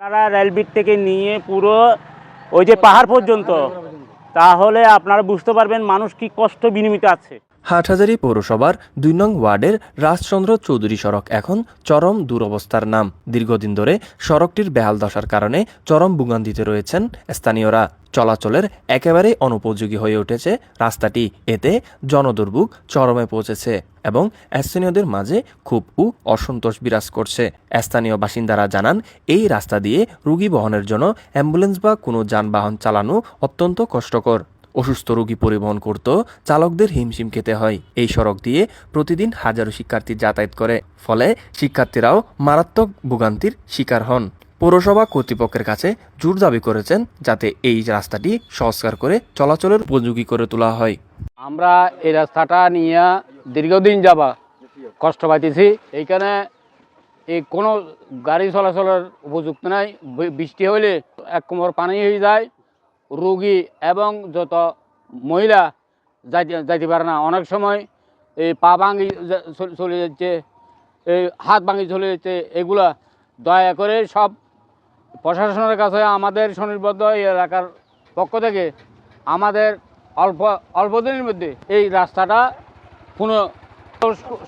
আপনারা রেলবিট থেকে নিয়ে পুরো ওই যে পাহাড় পর্যন্ত, তাহলে আপনারা বুঝতে পারবেন মানুষ কি কষ্ট বিনিমিত আছে। হাটহাজারী পৌরসভার দুই নং ওয়ার্ডের রাজচন্দ্র চৌধুরী সড়ক এখন চরম দুরবস্থার নাম। দীর্ঘদিন ধরে সড়কটির বেহাল দশার কারণে চরম ভোগান্তিতে রয়েছেন স্থানীয়রা। চলাচলের একেবারে অনুপযোগী হয়ে উঠেছে রাস্তাটি। এতে জনদুর্ভোগ চরমে পৌঁছেছে এবং স্থানীয়দের মাঝে খুব ও অসন্তোষ বিরাজ করছে। স্থানীয় বাসিন্দারা জানান, এই রাস্তা দিয়ে রোগী বহনের জন্য অ্যাম্বুলেন্স বা কোনো যানবাহন চালানো অত্যন্ত কষ্টকর। অসুস্থ রোগী পরিবহন করতেও চালকদের হিমশিম খেতে হয়। এই সড়ক দিয়ে প্রতিদিন হাজারো শিক্ষার্থী যাতায়াত করে। ফলে শিক্ষার্থীরাও মারাত্মক ভোগান্তির শিকার হন। পৌরসভা কর্তৃপক্ষের কাছে জোর দাবি করেছেন যাতে এই রাস্তাটি সংস্কার করে চলাচলের উপযোগী করে তোলা হয়। আমরা এই রাস্তাটা নিয়ে দীর্ঘদিন যাবা কষ্ট পাইতেছি। এইখানে এই কোনো গাড়ি চলাচলের উপযুক্ত নাই। বৃষ্টি হলে এক কোমর পানি হয়ে যায়। রোগী এবং যত মহিলা যাইতে যাইতে পারে না। অনেক সময় এই পা ভাঙি চলে যাচ্ছে, এই হাত ভাঙি চলে যাচ্ছে, এগুলা দয়া করে সব প্রশাসনের কাছে আমাদের স্বনির্বদ্ধ এই এলাকার পক্ষ থেকে আমাদের অল্প অল্প দিনের মধ্যে এই রাস্তাটা পুনঃ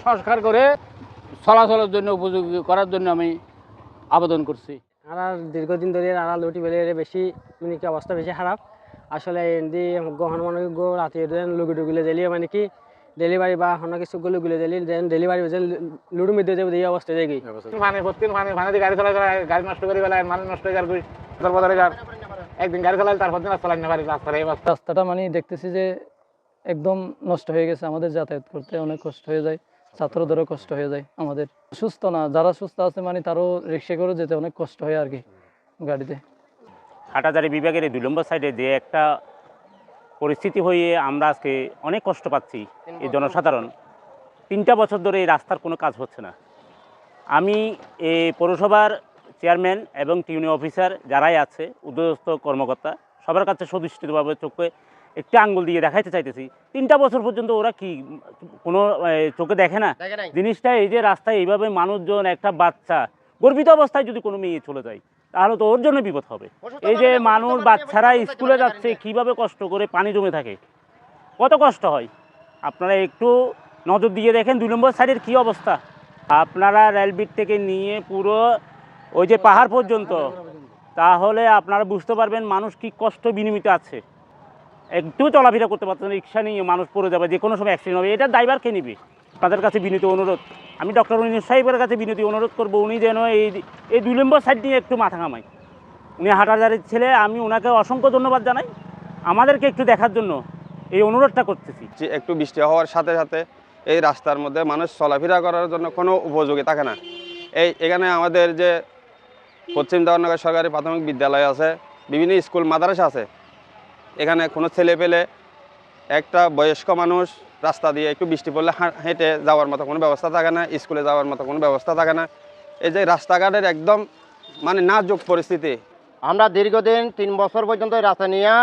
সংস্কার করে চলাচলের জন্য উপযোগী করার জন্য আমি আবেদন করছি। আর দীর্ঘদিন ধরে আর লুটি বেলে বেশি মানে কি অবস্থা বেশি খারাপ। আসলে এমনি গহন মানে গো রাতে দেন লুগি টুগুলে দিলে মানে কি ডেলিভারি বা অন্য কিছু গুলো গুলে দিলি দেন ডেলিভারি যে লুডু মধ্যে যাবে এই অবস্থা দেখি। ভর্তি পানি পানি দিয়ে গাড়ি চালাই গাড়ি নষ্ট করে ফেলায় মানুষ নষ্ট হয়ে গেল তারপরে গাড়ি একদিন গাড়ি চালাই তারপর দিন চালাই না পারি রাস্তার এই অবস্থা। রাস্তাটা মানে দেখতেছি যে একদম নষ্ট হয়ে গেছে আমাদের যাতায়াত করতে অনেক কষ্ট হয়ে যায়। ছাত্রদেরও কষ্ট হয়ে যায় আমাদের। সুস্থ না যারা সুস্থ আছে মানে তারও রিক্সা করে যেতে অনেক কষ্ট হয় আর কি গাড়িতে। হাটাজারি বিভাগের এই দুই নম্বর সাইডে যে একটা পরিস্থিতি হয়ে আমরা আজকে অনেক কষ্ট পাচ্ছি এই জনসাধারণ তিনটা বছর ধরে এই রাস্তার কোনো কাজ হচ্ছে না। আমি এই পৌরসভার চেয়ারম্যান এবং টিউনি অফিসার যারাই আছে উদ্যোগস্থ কর্মকর্তা সবার কাছে সদৃষ্টিতভাবে চোখে একটি আঙ্গুল দিয়ে দেখাইতে চাইতেছি। তিনটা বছর পর্যন্ত ওরা কি কোনো চোখে দেখে না? জিনিসটা এই যে রাস্তায় এইভাবে মানুষজন একটা বাচ্চা গর্বিত অবস্থায় যদি কোনো মেয়ে চলে যায় তাহলে তো ওর জন্য বিপদ হবে। এই যে মানুষ বাচ্চারা স্কুলে যাচ্ছে কীভাবে কষ্ট করে পানি জমে থাকে? কত কষ্ট হয়? আপনারা একটু নজর দিয়ে দেখেন দুই নম্বর সাইডের কী অবস্থা? আপনারা রেলবিট থেকে নিয়ে পুরো ওই যে পাহাড় পর্যন্ত তাহলে আপনারা বুঝতে পারবেন মানুষ কি কষ্ট বিনিমিত আছে। একটু চলাফেরা করতে পারছে না, রিক্সা নিয়ে মানুষ পড়ে যাবে, যে কোনো সময় অ্যাক্সিডেন্ট হবে, এটা ড্রাইভার কে নিবে? তাদের কাছে বিনীত অনুরোধ। আমি ডক্টর অনিল সাহেবের কাছে বিনীত অনুরোধ করব, উনি যেন এই এই দুই নম্বর সাইড নিয়ে একটু মাথা কামায় উনি হাটাজারের ছেলে, আমি ওনাকে অসংখ্য ধন্যবাদ জানাই। আমাদেরকে একটু দেখার জন্য এই অনুরোধটা করতেছি। যে একটু বৃষ্টি হওয়ার সাথে সাথে এই রাস্তার মধ্যে মানুষ চলাফেরা করার জন্য কোনো উপযোগী থাকে না। এই এখানে আমাদের যে পশ্চিম দেওয়ানগর সরকারি প্রাথমিক বিদ্যালয় আছে, বিভিন্ন স্কুল, মাদ্রাসা আছে এখানে কোনো ছেলে পেলে একটা বয়স্ক মানুষ রাস্তা দিয়ে একটু বৃষ্টি পড়লে হেঁটে যাওয়ার মতো কোনো ব্যবস্থা থাকে না, স্কুলে যাওয়ার মতো কোনো ব্যবস্থা থাকে না। এই যে রাস্তাঘাটের একদম মানে নাজুক পরিস্থিতি। আমরা দীর্ঘদিন তিন বছর পর্যন্ত এই রাস্তা নিয়ে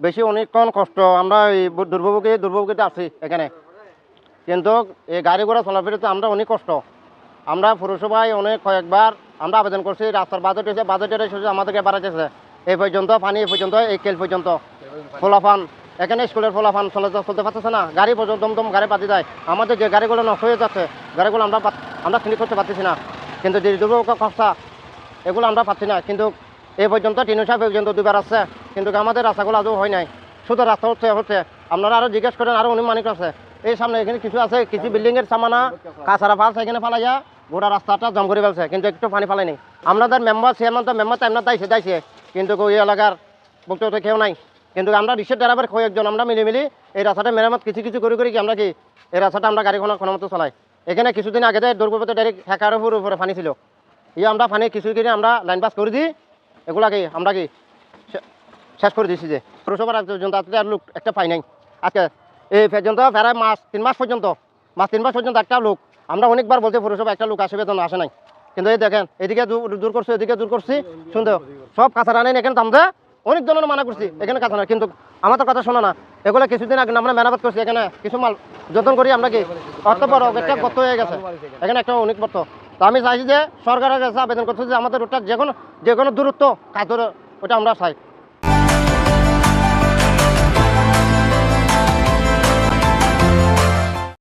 বেশি অনেকক্ষণ কষ্ট, আমরা এই দুর্ভোগে দুর্ভোগীতে আছি এখানে। কিন্তু এই গাড়ি ঘোড়া চলাফেরাতে আমরা অনেক কষ্ট। আমরা পুরসভায় অনেক কয়েকবার আমরা আবেদন করছি, রাস্তার বাজেট এসে বাজেটের আমাদেরকে বাড়াইতেছে। এই পর্যন্ত, পানি এই পর্যন্ত, এই কেল পর্যন্ত। ফোলাফান। এখানে স্কুলের ফলাফান চলে চলতে পারতেছে না। গাড়ি পর্যন্ত দমদম গাড়ি পাতি যায়। আমাদের যে গাড়িগুলো নষ্ট হয়ে যাচ্ছে, গাড়িগুলো আমরা আমরা চিনি করতে পারতেছি না। কিন্তু যে দুর্ভোগ খরচা এগুলো আমরা পাচ্ছি না। কিন্তু এই পর্যন্ত টিনু সাহেব পর্যন্ত দুবার আসছে। কিন্তু আমাদের রাস্তাগুলো আজও হয় নাই। শুধু রাস্তা হচ্ছে হচ্ছে। আপনারা আরও জিজ্ঞেস করেন আরও অনেক মানিক আছে। এই সামনে এখানে কিছু আছে, কিছু বিল্ডিংয়ের সামানা। কাঁচারা ফালছে এখানে ফালাইয়া গোটা রাস্তাটা জম করে ফেলছে, কিন্তু একটু পানি ফালাইনি আপনাদের মেম্বার চেয়ারম্যান তো মেম্বার তো এমন দাইছে দাইছে কিন্তু ওই এলাকার বক্তব্য কেউ নাই। কিন্তু আমরা রিক্সার ড্রাইভার কয়েকজন আমরা মিলে মিলি এই রাস্তাটা মেরামত কিছু কিছু করে করে কি আমরা কি এই রাস্তাটা আমরা গাড়িখানা কোনো মতো চালাই। এখানে কিছুদিন আগে দুর্গপথে ডাইরেক্ট হেকার উপর উপরে পানি ছিল। ইয়ে আমরা পানি কিছু কিনে আমরা লাইন পাস করে দিই। এগুলা কি আমরা কি শেষ করে দিয়েছি যে। পৌরসভার পর্যন্ত আর লোক একটা পাই নাই। আজকে এই পর্যন্ত প্রায় মাস, তিন মাস পর্যন্ত, মাস, তিন মাস পর্যন্ত একটা লোক, আমরা অনেকবার বলছি পৌরসভা একটা লোক আসে বেতন আসে নাই। কিন্তু এই দেখেন, এদিকে দূর করছি, এদিকে দূর করছি, শুনতে সব কাঁচা আনেন এখানে তামতে অনেক ধরনের মানা করছি, এখানে কাজ না কিন্তু আমার তো কথা শোনা না, এগুলো কিছুদিন আগে আমরা মেরামত করছি, এখানে কিছু মাল যত্ন করি আমরা কি অর্থ বড় একটা গর্ত হয়ে গেছে। এখানে একটা অনেক বর্ত তো আমি চাইছি যে সরকারের কাছে আবেদন করছি যে আমাদের ওটা যে কোনো যে কোনো দূরত্ব কাতরে ওটা আমরা চাই।